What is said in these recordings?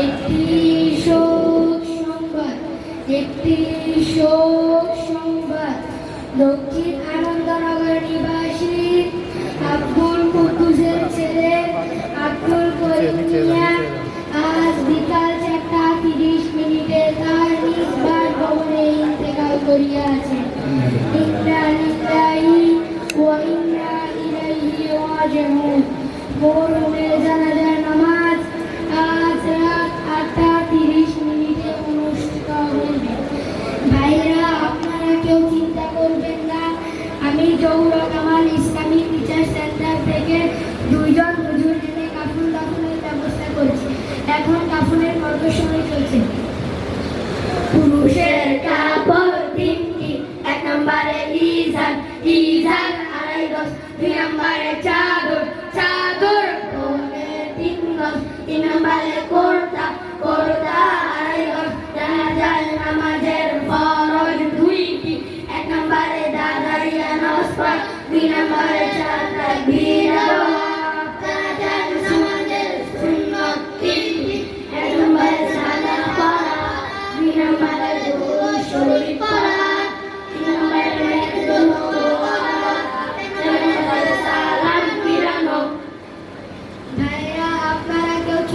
একটি শোক সংবাদ, একটি শোক সংবাদ। দক্ষিণ আনন্দনগর নিবাসী আব্দুল কুদ্দুসের ছেলে আব্দুল করিম মিয়া আজ বিকাল চারটা তিরিশ মিনিটে তার নিজ বাসভবনে ইন্তেকাল করিয়াছে ইন্না লিল্লাহি ওয়া ইন্না ইলাইহি রাজিউন। মরহুমের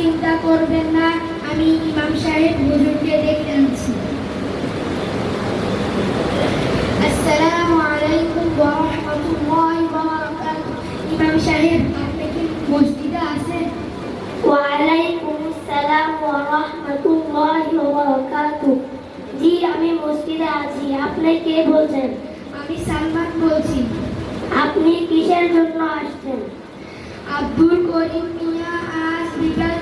চিন্তা করবেন না আমি ইমাম সাহেব হুজুরকে ডেকে আনছি আসসালামু আলাইকুম ওয়া রাহমাতুল্লাহি ওয়া বারাকাতুহু ইমাম সাহেব আপনি কি মসজিদে আছেন? ওয়ালাইকুম আসসালাম ওয়া রাহমাতুল্লাহি ওয়া বারাকাতুহু জি আমি মসজিদে আছি। আপনি কে বলছেন? আমি সালমান বলছি। আপনি কিসের জন্য আসছেন? আব্দুল করিম মিয়া আজ বিকাল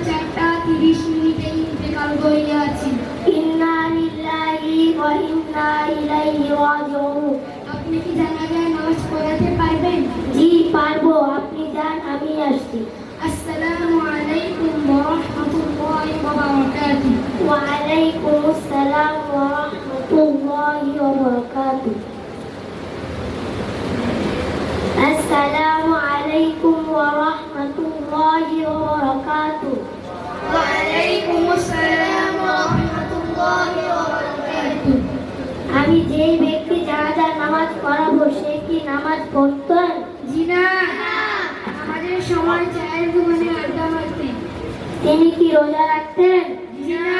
মিনিটে ইন্তেকাল করিয়াছি ইন্না লিল্লাহি ওয়া ইন্না ইলাইহি রাজিউন আপনি কি জানা যায় নামাজ পড়াতে পারবেন? জি পারব। আপনি যান আমি আসছি। আসসালামু আলাইকুম ওয়া রাহমাতুল্লাহি ওয়া বারাকাতুহু ওয়া বারাকাতুহু আসসালামু আলাইকুম ওয়া রাহমাতুল্লাহি ওয়া বারাকাতুহু আসসালাম ওয়া রাহমাতুল্লাহি ওয়া বারাকাতুহু আমি যেই ব্যক্তি জানাজার নামাজ পড়াবো সে কি নামাজ পড়তেন জি না। আমাদের সময় চায়ের দোকানে আড্ডা মারতেন। তিনি কি রোজা রাখতেন? জি না।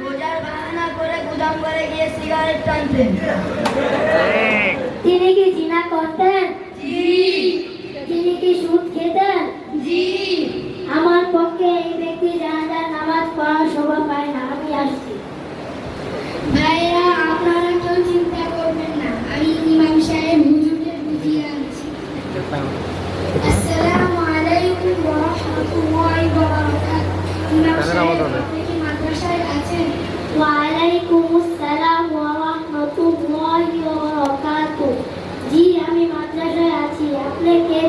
রোজার বাহানা করে গুদাম করে গিয়ে সিগারেট টানতেন। তিনি কি জিনা করতেন? জি। তিনি কি সুদ খেতেন? জি। আমার পক্ষে এই ব্যক্তি জানাজার নামাজ পড়ার শোভা পায় না আমি আসছি ভাইরা আপনারা কেউ চিন্তা করবেন না। আমি ইমাম সাহেব হুজুরকে বুঝিয়ে আনছি। আসসালামু আলাইকুম ওয়া রাহমাতুল্লাহি ওয়া বারাকাতুহু ইমাম সাহেব আপনি কি মাদ্রাসায় আছেন? ওয়ালাইকুম আসসালাম ওয়া রাহমাতুল্লাহি ওয়া বারাকাতুহু জি আমি মাদ্রাসায় আছি। আপনি কে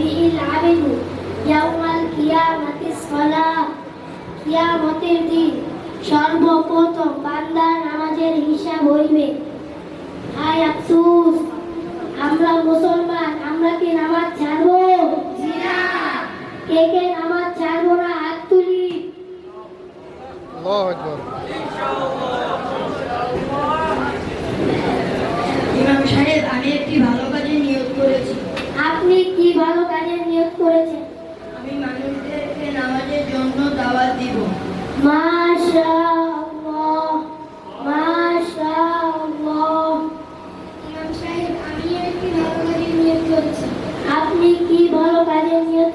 به العبد يوم القيامة الصلاة কিয়ামতের দিন সর্বপ্রথম বান্দার নামাজের হিসাব হইবে হায় আফসোস আমরা মুসলমান আমরা কি নামাজ ছাড়বো কে কে নামাজ ছাড়বো না হাত তুলি আল্লাহু আকবার ইমাম সাহেব আমি একটি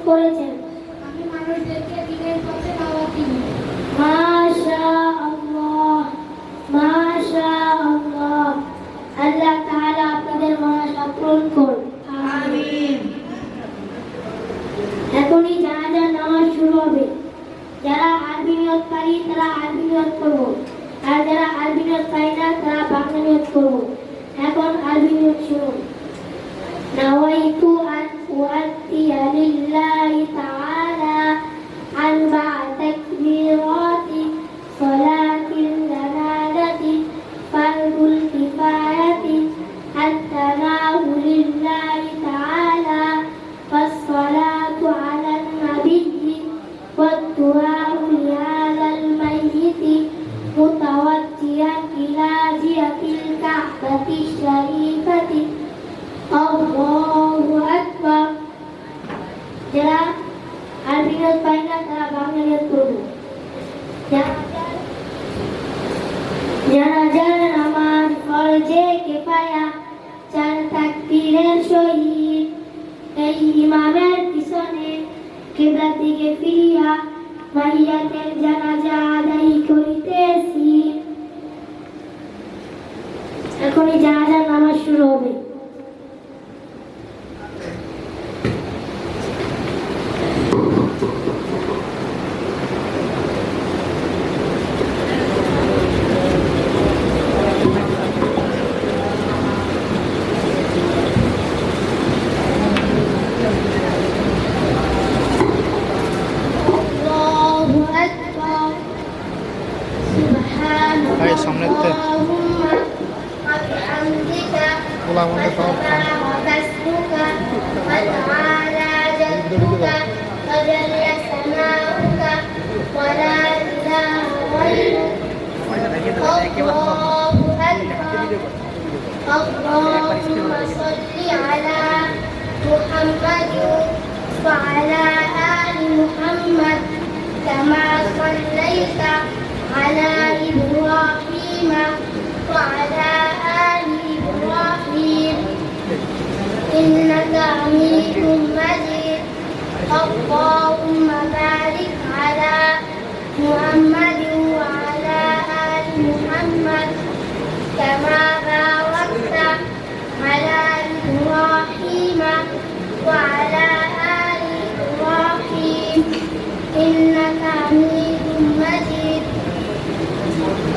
করেছেন। আমি মানুষদেরকে দিনের আল্লাহ তাআলা আপনাদের মনোবাসনা পূরণ করুন। আমিন। এখনই জানাজার নামাজ শুরু হবে। যারা আরবি নিয়ত পারি তারা আরবি নিয়ত করব। আর যারা আরবি নিয়ত পারি না তারা বাংলা নিয়ত করব। এখন আরবি নিয়ত শুরু। নাওয়াইতু আরবি নিয়ত পাই না তারা বাংলা নিয়ত করব জানাজার নামাজ ফরজে কেফায়া চার তাকবীরের সহিত এই ইমামের পিছনে কিবলার দিকে ফিরিয়া মাহিয়াতের জানাজা আদায় করিতেছি এখনই জানাজার নামাজ শুরু হবে ولا إله غيرك الله أكبر اللهم صل على محمد وعلى آل محمد كما صليت على إبراهيم. إنك حميد مجيد اللهم بارك على محمد وعلى آل محمد كما باركت على إبراهيم وعلى آل إبراهيم إنك حميد مجيد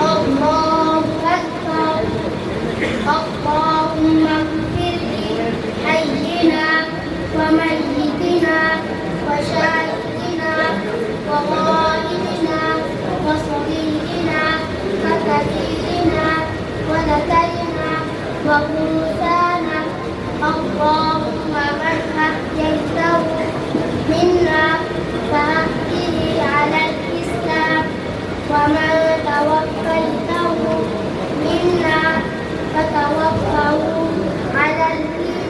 الله أكبر اللهم وشاهدنا وغائبنا وصغيرنا وكبيرنا وذكرنا وأنثانا اللهم من أحييته منا. فأحيه على الإسلام. ومن توفيته منا. فتوفه على الإيمان